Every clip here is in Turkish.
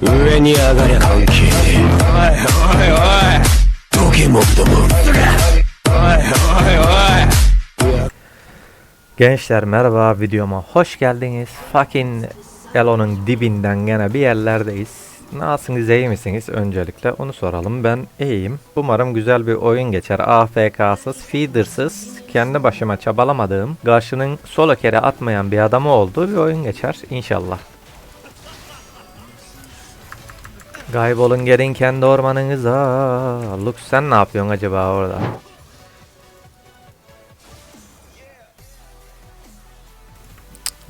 上に上がりゃ関係ねえおいおいおいどけもっともおいおいおい Gençler merhaba videoma hoş geldiniz. Fucking Elo'nun dibinden gene bir yerlerdeyiz. Nasılsınız iyi misiniz? Öncelikle onu soralım. Ben iyiyim. Umarım güzel bir oyun geçer. AFK'sız, feedersız, kendi başıma çabalamadığım, karşının solo kere atmayan bir adamı olduğu bir oyun geçer inşallah. Kaybolun gelin kendi ormanınıza. Lux sen ne yapıyorsun acaba orada?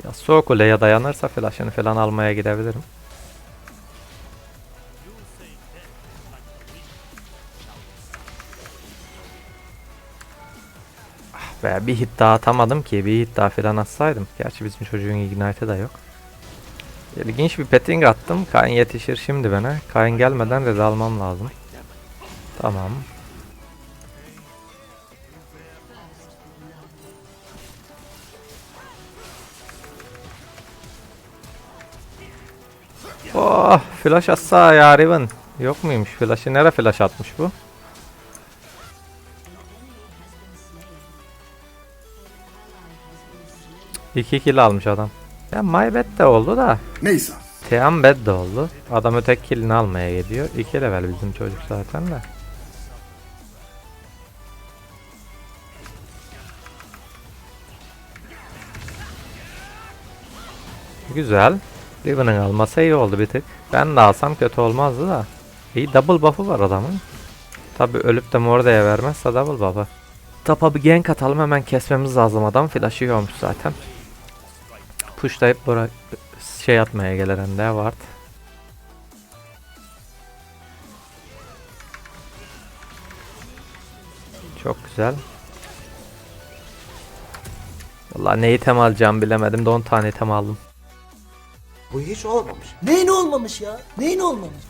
Ya soğuk kuleye dayanırsa flash'ını falan almaya gidebilirim. Be bir hit daha atamadım ki bir hit daha falan atsaydım. Gerçi bizim çocuğun ignite'ı da yok. İlginç bir petting attım. Kayn yetişir şimdi bana. Kayn gelmeden red almam lazım. Tamam. Oh, flash atsa ya Riven. Yok muymuş flash'ı? Nere flash atmış bu? İki kill almış adam. Ya my bad de oldu da. Neyse. Team bad de oldu. Adam ötek killini almaya gidiyor. İki level bizim çocuk zaten de. Güzel. Riven'ın alması iyi oldu bir tık. Ben de alsam kötü olmazdı da. İyi double buff'ı var adamın. Tabi ölüp de Morde'ye vermezse double buff'ı. Tapa bir gank atalım hemen kesmemiz lazım adam. Flash'ı yiyormuş zaten. Pushlayıp bırak şey atmaya gelir Ende Ward. Çok güzel. Vallahi ne item alacağım bilemedim de 10 tane item aldım. Bu hiç olmamış. Neyin olmamış ya? Neyin olmamış?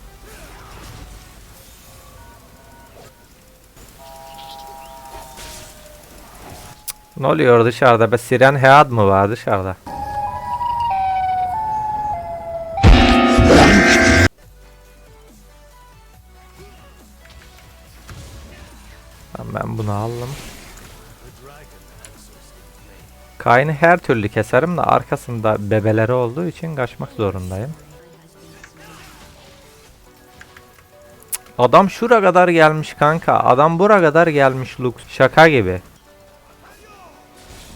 Ne oluyor dışarıda be? Siren Head mı var dışarıda? Bunu aldım. Kayn'ı her türlü keserim de arkasında bebeleri olduğu için kaçmak zorundayım. Adam şura kadar gelmiş kanka. Adam bura kadar gelmiş Lux. Şaka gibi.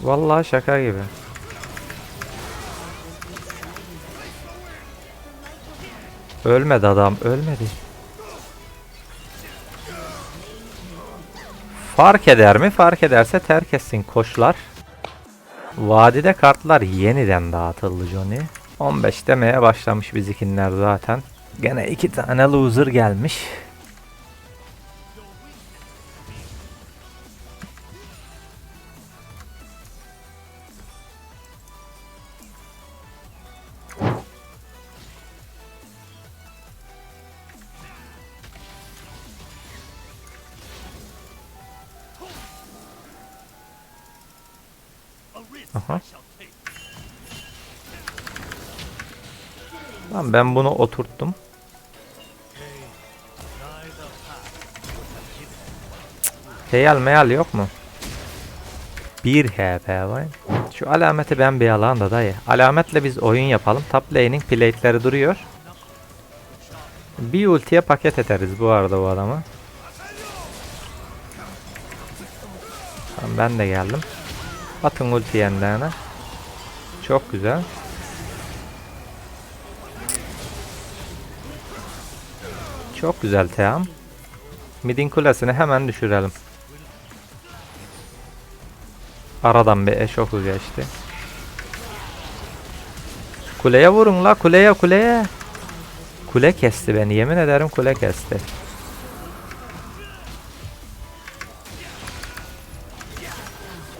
Vallahi şaka gibi. Ölmedi adam, ölmedi. Fark eder mi? Fark ederse terk etsin koçlar. Vadide kartlar yeniden dağıtıldı Johnny. 15 demeye başlamış bizikinler zaten. Gene iki tane loser gelmiş. Aha. Lan ben bunu oturttum. Heyal meyal yok mu? 1 HP var. Şu alameti ben bir alan da dayı. Alametle biz oyun yapalım. Top lane'in plate'leri duruyor. Bir ultiye paket ederiz bu arada bu adamı. Tamam ben de geldim. Atın ulti yendiğine. Çok güzel. Çok güzel Team. Midin kulesini hemen düşürelim. Aradan bir eşoku geçti. Kuleye vurun la kuleye kuleye. Kule kesti beni yemin ederim kule kesti.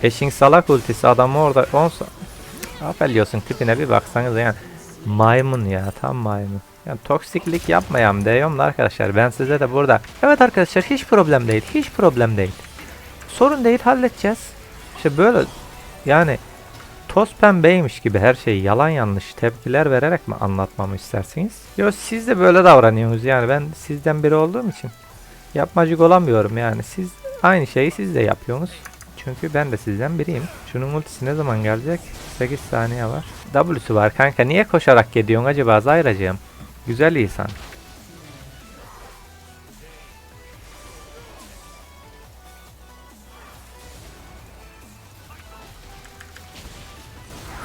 Eşin salak ultisi adamı orada 10 Affediyorsun tipine bir baksanız yani maymun ya tam maymun. Yani toksiklik yapmayalım diyorum da arkadaşlar ben size de burada. Evet arkadaşlar hiç problem değil hiç problem değil. Sorun değil halledeceğiz. İşte böyle yani toz pembeymiş gibi her şeyi yalan yanlış tepkiler vererek mi anlatmamı istersiniz? Yok siz de böyle davranıyorsunuz yani ben sizden biri olduğum için yapmacık olamıyorum yani siz aynı şeyi siz de yapıyorsunuz. Çünkü ben de sizden biriyim. Şunun ultisi ne zaman gelecek? 8 saniye var. W'su var kanka niye koşarak gidiyorsun acaba Zayracığım? Güzel insan.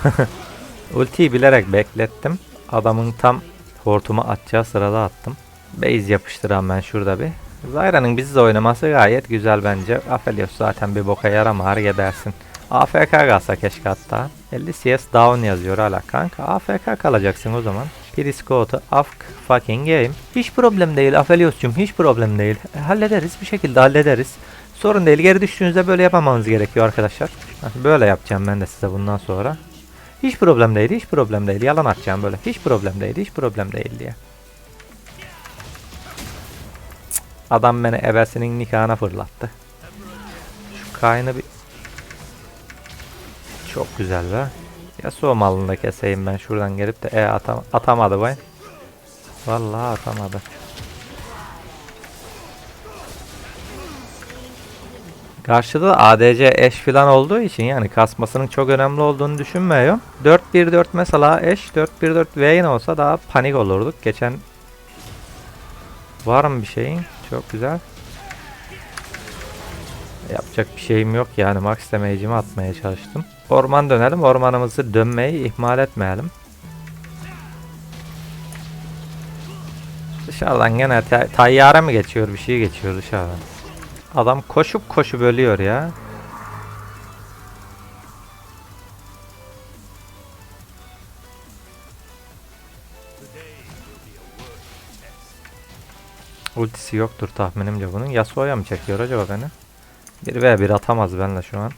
Ultiyi bilerek beklettim. Adamın tam hortumu atacağı sırada attım. Base yapıştıran ben şurada bir. Zyra'nın bizle oynaması gayet güzel bence. Aphelios zaten bir boka yaramar gebersin. AFK kalsa keşke hatta. 50 CS down yazıyor hala kanka. AFK kalacaksın o zaman. Prisco'tu afk fucking game. Hiç problem değil Aphelios'cum hiç problem değil. E, hallederiz bir şekilde hallederiz. Sorun değil geri düştüğünüzde böyle yapmamanız gerekiyor arkadaşlar. Böyle yapacağım ben de size bundan sonra. Hiç problem değil, hiç problem değil. Yalan atacağım böyle. Hiç problem değil, hiç problem değil diye. Adam beni ebesinin nikahına fırlattı. Şu kaynı bir... Çok güzel be. Yasuo malını da keseyim ben şuradan gelip de e atam atamadı bay. Vallahi atamadı. Karşıda da ADC eş falan olduğu için yani kasmasının çok önemli olduğunu düşünmüyorum. 4-1-4 mesela eş 4-1-4 Vayne olsa daha panik olurduk. Geçen var mı bir şeyin? Çok güzel. Yapacak bir şeyim yok yani max damage'imi atmaya çalıştım. Orman dönelim. Ormanımızı dönmeyi ihmal etmeyelim. Dışarıdan gene te- tayyare mi geçiyor bir şey geçiyor dışarıdan. Adam koşup koşup ölüyor ya. Ultisi yoktur tahminimce bunun. Yasuo'ya mı çekiyor acaba beni? 1 ve 1 atamaz benle şu an.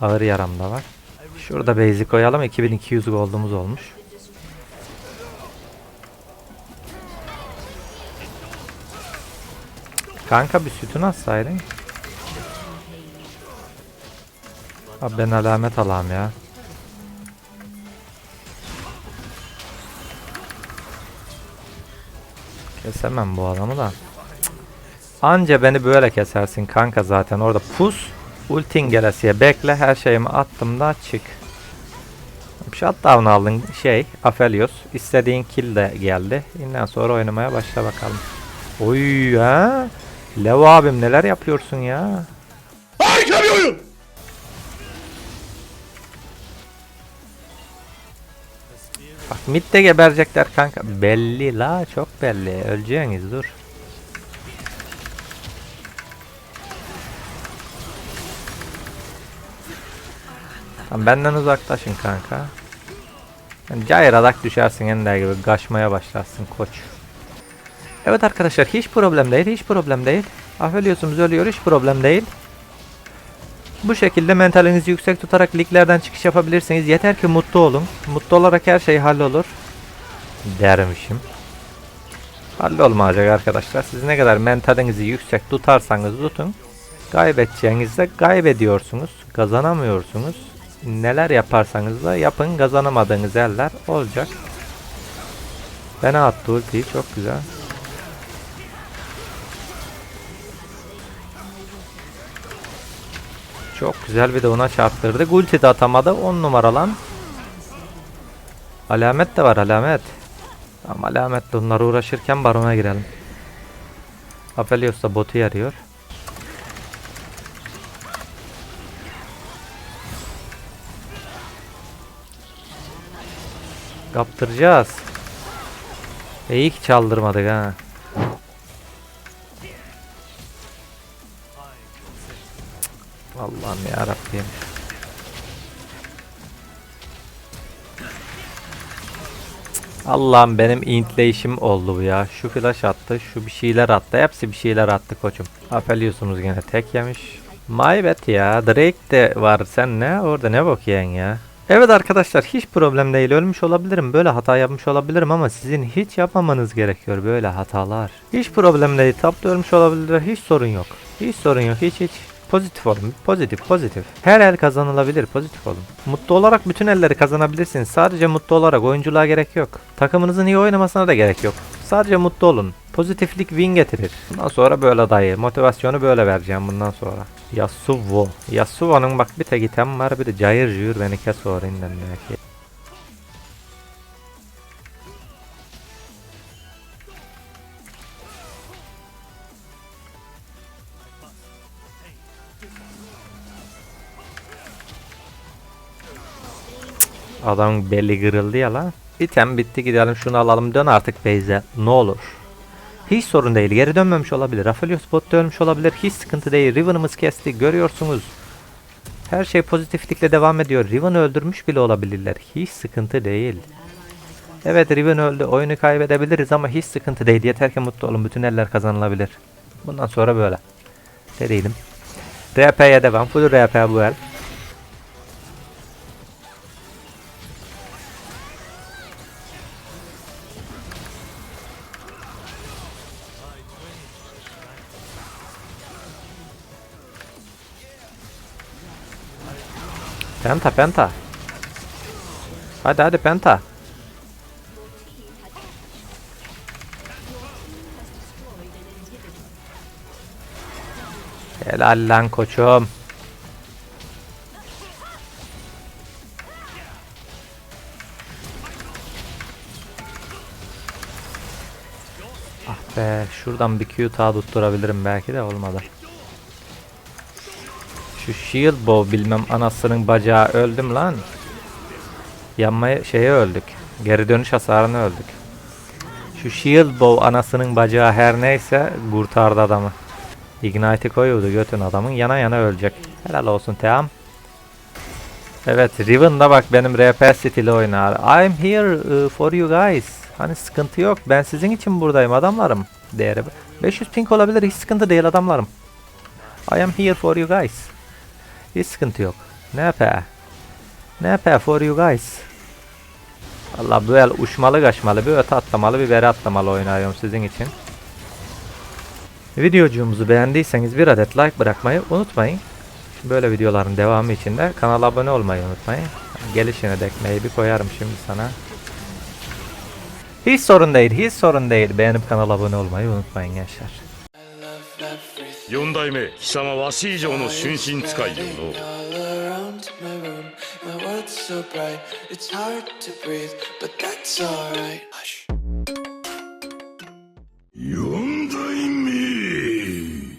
Ağır yaram da var. Şurada basic koyalım. 2200 gold'umuz olmuş. Kanka bir sütun atsaydın. Abi ben alamet alayım ya. Kesemem bu adamı da. Anca beni böyle kesersin kanka zaten orada pus. Ultin gelesiye bekle her şeyimi attım da çık. Shutdown aldın şey Aphelios. İstediğin kill de geldi. Bundan sonra oynamaya başla bakalım. Oy ha. Lev abim neler yapıyorsun ya? Harika bir oyun. Bak midde geberecekler kanka. Belli la çok belli. Öleceğiniz dur. Tamam benden uzaklaşın kanka. Yani cayradak düşersin ender gibi kaçmaya başlarsın koç. Evet arkadaşlar hiç problem değil hiç problem değil. Aphelios'umuz ölüyor hiç problem değil. Bu şekilde mentalinizi yüksek tutarak liglerden çıkış yapabilirsiniz. Yeter ki mutlu olun. Mutlu olarak her şey hallolur. Dermişim. Hallolmayacak arkadaşlar. Siz ne kadar mentalinizi yüksek tutarsanız tutun. Kaybedeceğinizde kaybediyorsunuz. Kazanamıyorsunuz. Neler yaparsanız da yapın. Kazanamadığınız eller olacak. Fena attı ultiyi çok güzel. Çok güzel bir de ona çarptırdı. Ulti de atamadı. 10 numara lan. Alamet de var alamet. Ama alametle onlar uğraşırken barona girelim. Aphelios da botu yarıyor. Kaptıracağız. E ki çaldırmadık ha. Allah'ım ya Rabbim. Allah'ım benim intleşim oldu bu ya. Şu flash attı, şu bir şeyler attı. Hepsi bir şeyler attı koçum. Apeliyorsunuz gene tek yemiş. Maybet ya. Drake de var. Sen ne? Orada ne yiyen ya? Evet arkadaşlar hiç problem değil. Ölmüş olabilirim. Böyle hata yapmış olabilirim ama sizin hiç yapmamanız gerekiyor böyle hatalar. Hiç problem değil. Tapta ölmüş olabilir. Hiç sorun yok. Hiç sorun yok. Hiç hiç. Pozitif olun. Pozitif, pozitif. Her el kazanılabilir. Pozitif olun. Mutlu olarak bütün elleri kazanabilirsiniz. Sadece mutlu olarak oyunculuğa gerek yok. Takımınızın iyi oynamasına da gerek yok. Sadece mutlu olun. Pozitiflik win getirir. Bundan sonra böyle dayı. Motivasyonu böyle vereceğim bundan sonra. Yasuo. Yasuo'nun bak bir tek item var bir de cayır cayır beni kes orinden belki. Adam belli kırıldı ya lan. İtem bitti gidelim şunu alalım dön artık Beyze ne olur. Hiç sorun değil geri dönmemiş olabilir. Aphelios botta ölmüş olabilir. Hiç sıkıntı değil. Riven'ımız kesti görüyorsunuz. Her şey pozitiflikle devam ediyor. Riven'ı öldürmüş bile olabilirler. Hiç sıkıntı değil. Evet Riven öldü. Oyunu kaybedebiliriz ama hiç sıkıntı değil. Yeter ki mutlu olun. Bütün eller kazanılabilir. Bundan sonra böyle. Değilim. RP'ye devam. Full RP bu el. Penta penta. Hadi hadi penta. Helal lan koçum. Ah be şuradan bir Q daha tutturabilirim belki de olmadı. Şu shield bow bilmem anasının bacağı öldüm lan. Yanmaya şeye öldük. Geri dönüş hasarını öldük. Şu shield bow anasının bacağı her neyse kurtardı adamı. Ignite'i koyuyordu götün adamın yana yana ölecek. Helal olsun Team. Evet Riven da bak benim RP stili oynar. I'm here uh, for you guys. Hani sıkıntı yok. Ben sizin için buradayım adamlarım. Değeri 500 ping olabilir hiç sıkıntı değil adamlarım. I am here for you guys. Hiç sıkıntı yok. Ne yapar? Ne yapar for you guys? Allah böyle uçmalı kaçmalı bir öte atlamalı bir beri atlamalı oynuyorum sizin için. Videocuğumuzu beğendiyseniz bir adet like bırakmayı unutmayın. Böyle videoların devamı için de kanala abone olmayı unutmayın. Gelişine dekmeyi bir koyarım şimdi sana. Hiç sorun değil, hiç sorun değil. Beğenip kanala abone olmayı unutmayın gençler. ４代目貴様わし以上の春心使いよの。四